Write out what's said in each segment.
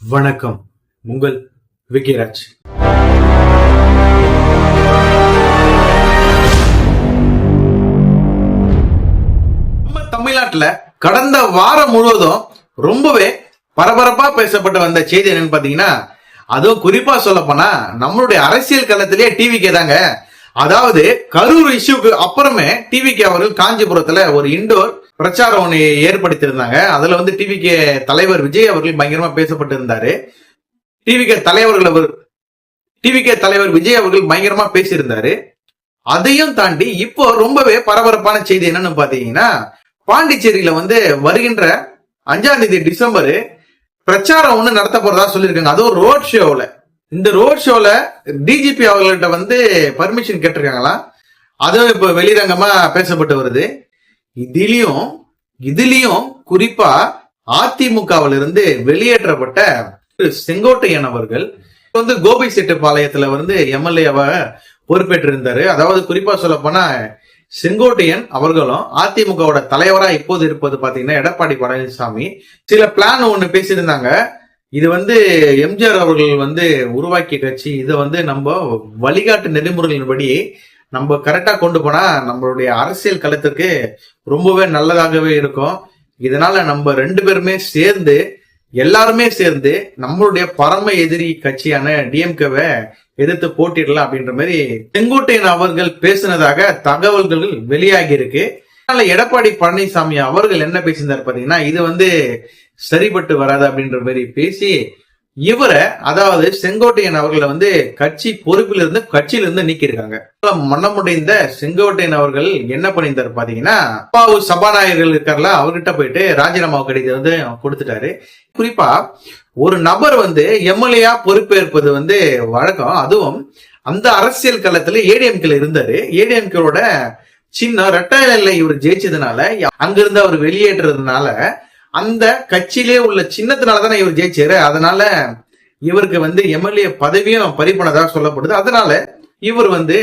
வணக்கம். உங்கள் விக்கிராஜ். நம்ம தமிழ்நாட்டுல கடந்த வாரம் முழுவதும் ரொம்பவே பரபரப்பா பேசப்பட்டு வந்த செய்தி என்னன்னு பாத்தீங்கன்னா அதுவும் குறிப்பா சொல்ல போனா நம்மளுடைய அரசியல் களத்திலேயே டிவிக்கே தாங்க. அதாவது கரூர் இஷ்யூக்கு அப்புறமே டிவிக்கு அவர்கள் காஞ்சிபுரத்துல ஒரு இண்டோர் பிரச்சாரம் ஒன்று ஏற்படுத்தியிருந்தாங்க. அதுல வந்து டிவிகே தலைவர் விஜய் அவர்கள் பயங்கரமா பேசப்பட்டு இருந்தாரு டிவிகே தலைவர்கள் அவர் டிவிகே தலைவர் விஜய் அவர்கள் பயங்கரமா பேசியிருந்தாரு. அதையும் தாண்டி இப்போ ரொம்பவே பரபரப்பான செய்தி என்னன்னு பாத்தீங்கன்னா பாண்டிச்சேரியில வந்து வருகின்ற அஞ்சாம் தேதி டிசம்பர் பிரச்சாரம் ஒண்ணு நடத்த போறதா சொல்லியிருக்காங்க. அதுவும் ரோட் ஷோவில் இந்த ரோட் ஷோல டிஜிபி அவர்கள்ட்ட வந்து பர்மிஷன் கேட்டிருக்காங்களாம். அதுவும் இப்போ வெளிரங்கமா பேசப்பட்டு வருது. இதிலையும் இதுலயும் குறிப்பா அதிமுகவில் இருந்து வெளியேற்றப்பட்ட செங்கோட்டையன் அவர்கள் வந்து கோபி செட்டுப்பாளையத்துல வந்து எம்எல்ஏவா பொறுப்பேற்றிருந்தாரு. அதாவது குறிப்பா சொல்ல போனா செங்கோட்டையன் அவர்களும் அதிமுகவோட தலைவரா இப்போது இருப்பது பாத்தீங்கன்னா எடப்பாடி பழனிசாமி. சில பிளான் ஒண்ணு பேசியிருந்தாங்க. இது வந்து எம்ஜிஆர் அவர்கள் வந்து உருவாக்கிய கட்சி. இதை வந்து நம்ம வழிகாட்டு நெறிமுறைகளின்படி நம்ம கரெக்டா கொண்டு போனா நம்மளுடைய அரசியல் களத்திற்கு ரொம்பவே நல்லதாகவே இருக்கும். இதனால நம்ம ரெண்டு பேருமே சேர்ந்து எல்லாருமே சேர்ந்து நம்மளுடைய பரம எதிரி கட்சியான டிஎம்கேவை எதிர்த்து போட்டிடலாம் அப்படின்ற மாதிரி செங்கோட்டையன் அவர்கள் பேசினதாக தகவல்கள் வெளியாகி இருக்கு. அதனால எடப்பாடி பழனிசாமி அவர்கள் என்ன பேசியிருந்தார் பாத்தீங்கன்னா இது வந்து சரிபட்டு வராது அப்படின்ற மாதிரி பேசி இவரை அதாவது செங்கோட்டையன் அவர்களை வந்து கட்சி பொறுப்பில் இருந்து கட்சியில இருந்து நீக்கியிருக்காங்க மன்னமுடைந்த செங்கோட்டையன் அவர்கள் என்ன பண்ணியிருந்தாரு பாத்தீங்கன்னா அப்பாவு சபாநாயகர்கள் இருக்கார்ல அவர்கிட்ட போயிட்டு ராஜினாமா கடிதம் வந்து கொடுத்துட்டாரு. குறிப்பா ஒரு நபர் வந்து எம்எல்ஏயா பொறுப்பேற்பது வந்து வழக்கம். அதுவும் அந்த அரசியல் களத்துல ஏடிஎம்கேல இருந்தாரு. ஏடிஎம்கேவோட சின்ன ரெட்டையில இவர் ஜெயிச்சதுனால அங்கிருந்து அவர் வெளியேற்றதுனால அந்த கட்சியிலே உள்ள சின்னத்தினால தானே இவர் ஜெயிச்சாரு? அதனால இவருக்கு வந்து எம்எல்ஏ பதவியும் பறிப்பனதாக சொல்லப்படுது. அதனால இவர் வந்து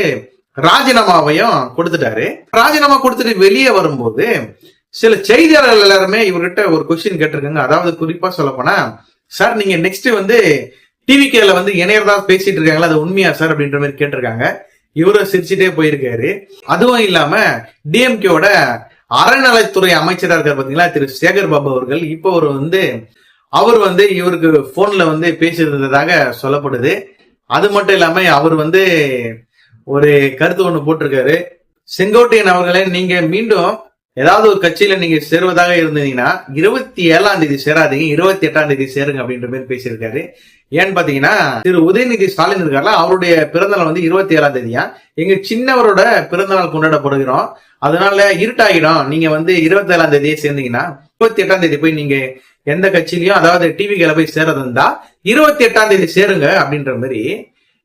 ராஜினாமாவையும் கொடுத்துட்டாரு. ராஜினாமா கொடுத்துட்டு வெளியே வரும்போது சில செய்தியாளர்கள் எல்லாருமே இவர்கிட்ட ஒரு கொஸ்டின் கேட்டிருக்காங்க. அதாவது குறிப்பா சொல்ல போனா சார் நீங்க நெக்ஸ்ட் வந்து டிவிகேல வந்து இணையதா பேசிட்டு இருக்காங்களா? அது உண்மையா சார்? அப்படின்ற மாதிரி கேட்டிருக்காங்க. இவரும் சிரிச்சுட்டே போயிருக்காரு. அதுவும் இல்லாம டிஎம்கேவோட அறநிலைத்துறை அமைச்சராக இருக்கார் பாத்தீங்களா திரு. சேகர் பாபு அவர்கள். இப்போ அவர் வந்து அவர் வந்து இவருக்கு போன்ல வந்து பேசியிருந்ததாக சொல்லப்படுது. அது மட்டும் இல்லாம அவர் வந்து ஒரு கருத்து ஒண்ணு போட்டிருக்காரு. செங்கோட்டையன் அவர்களே நீங்க மீண்டும் ஏதாவது ஒரு கட்சியில நீங்க சேருவதாக இருந்தீங்கன்னா இருபத்தி ஏழாம் தேதி சேராதீங்க இருபத்தி எட்டாம் தேதி சேருங்க அப்படின்ற மாதிரி பேசியிருக்காரு. ஏன்னு பாத்தீங்கன்னா திரு உதயநிதி ஸ்டாலின் இருக்கார்ல அவருடைய பிறந்தநாள் வந்து இருபத்தி ஏழாம் தேதியா? எங்க சின்னவரோட பிறந்தநாள் கொண்டாடப்படுகிறோம். அதனால இருட்டாகிடும். நீங்க வந்து இருபத்தி ஏழாம் தேதியே சேர்ந்தீங்கன்னா இருபத்தி எட்டாம் தேதி போய் நீங்க எந்த கட்சியிலயும் அதாவது டிவி போய் சேரது இருந்தா இருபத்தி எட்டாம் தேதி சேருங்க அப்படின்ற மாதிரி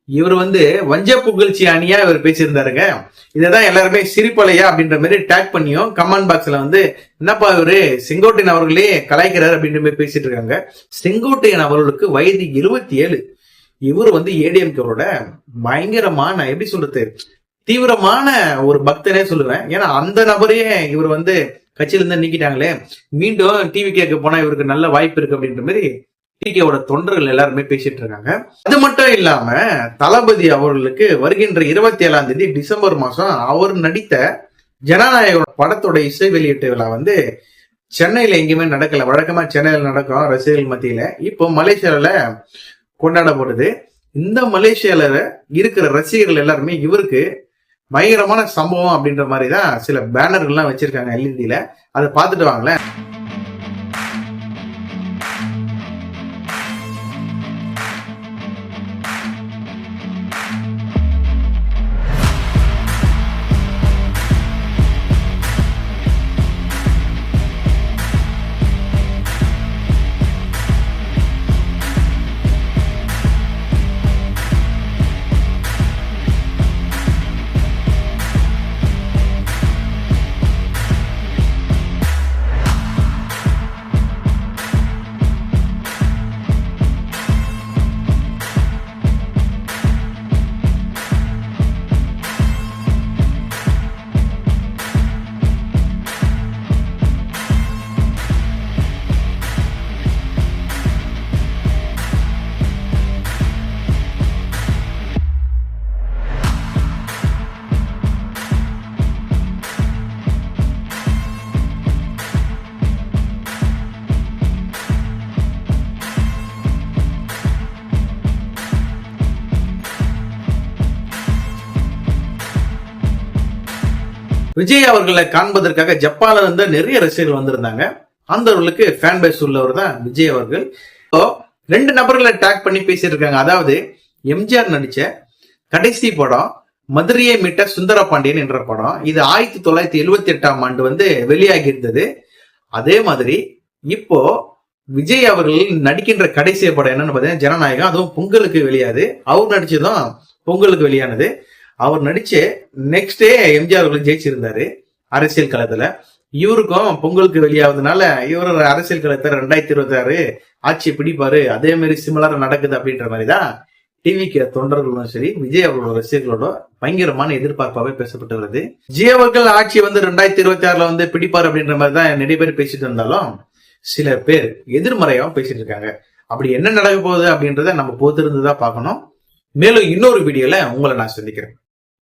இவர் வந்து வஞ்ச புகழ்ச்சி அணியா இவர் பேசியிருந்தாருங்க. இதைதான் எல்லாருமே சிரிப்பலையா அப்படின்ற மாதிரி டேக் பண்ணியும் கமெண்ட் பாக்ஸ்ல வந்து என்னப்பா இவரு? செங்கோட்டையன் அவர்களே கலாய்க்கிறார் அப்படின்ற மாதிரி பேசிட்டு இருக்காங்க. செங்கோட்டையன் அவர்களுக்கு வயது இருபத்தி ஏழு இவர் வந்து ஏடிஎம்கேவோட பயங்கரமான எப்படி சொல்றது தீவிரமான ஒரு பக்தனே சொல்லுவேன். ஏன்னா அந்த நபரையே இவர் வந்து கட்சியில இருந்து நீக்கிட்டாங்களே. மீண்டும் டிவி கேட்க போனா இவருக்கு நல்ல வாய்ப்பு இருக்கு அப்படின்ற மாதிரி டிகேவோட தொண்டர்கள் எல்லாருமே பேசிட்டு இருக்காங்க. அது மட்டும் இல்லாம தளபதி அவர்களுக்கு வருகின்ற இருபத்தி ஏழாம் தேதி டிசம்பர் மாசம் அவர் நடித்த ஜனநாயக படத்தோட இசை வெளியீட்டு விழா வந்து சென்னையில எங்கேயுமே நடக்கல. வழக்கமா சென்னையில நடக்கும் ரசிகர்கள் மத்தியில. இப்போ மலேசியால கொண்டாடப்படுது. இந்த மலேசியால இருக்கிற ரசிகர்கள் எல்லாருமே இவருக்கு பயங்கரமான சம்பவம் அப்படின்ற மாதிரி தான் சில பேனர்கள்லாம் வச்சிருக்காங்க எல்இடியில அதை பார்த்துட்டு வாங்களேன். விஜய் அவர்களை காண்பதற்காக ஜப்பான்ல இருந்து நிறைய ரசிகர்கள் வந்திருந்தாங்க. அந்தவர்களுக்கு ஃபேன் பேஸ் உள்ளவர் தான் விஜய் அவர்கள். இப்போ ரெண்டு நபர்களை டேக் பண்ணி பேசிட்டு இருக்காங்க அதாவது எம்ஜிஆர் நடிச்ச கடைசி படம் மதுரையை மீட்ட சுந்தர பாண்டியன் என்ற படம். இது ஆயிரத்தி தொள்ளாயிரத்தி எழுவத்தி எட்டாம் ஆண்டு வந்து வெளியாகி இருந்தது அதே மாதிரி இப்போ விஜய் அவர்கள் நடிக்கின்ற கடைசி படம் என்னன்னு பாத்தீங்கன்னா ஜனநாயகம். அதுவும் பொங்கலுக்கு வெளியாது. அவர் நடிச்சதும் பொங்கலுக்கு வெளியானது. அவர் நடிச்சு நெக்ஸ்ட் டே எம்ஜிஆர் அவர்கள் ஜெயிச்சிருந்தாரு அரசியல் களத்துல. இவருக்கும் பொங்கலுக்கு வெளியாவதுனால இவர் அரசியல் களத்தை ரெண்டாயிரத்தி இருபத்தி ஆறு ஆட்சி பிடிப்பாரு. அதே மாதிரி சிமிலரா நடக்குது அப்படின்ற மாதிரி தான் டிவிக்கு தொண்டர்களும் சரி விஜய் அவர்களோட ரசிகர்களோட பயங்கரமான எதிர்பார்ப்பாவே பேசப்பட்டு வருது. விஜய் அவர்கள் ஆட்சி வந்து ரெண்டாயிரத்தி இருபத்தி ஆறுல வந்து பிடிப்பாரு அப்படின்ற மாதிரி தான் நிறைய பேர் பேசிட்டு இருந்தாலும் சில பேர் எதிர்மறையாகவும் பேசிட்டு இருக்காங்க. அப்படி என்ன நடக்க போகுது அப்படின்றத நம்ம பொறுத்திருந்து தான் பார்க்கணும். மேலும் இன்னொரு வீடியோல உங்களை நான் சந்திக்கிறேன்.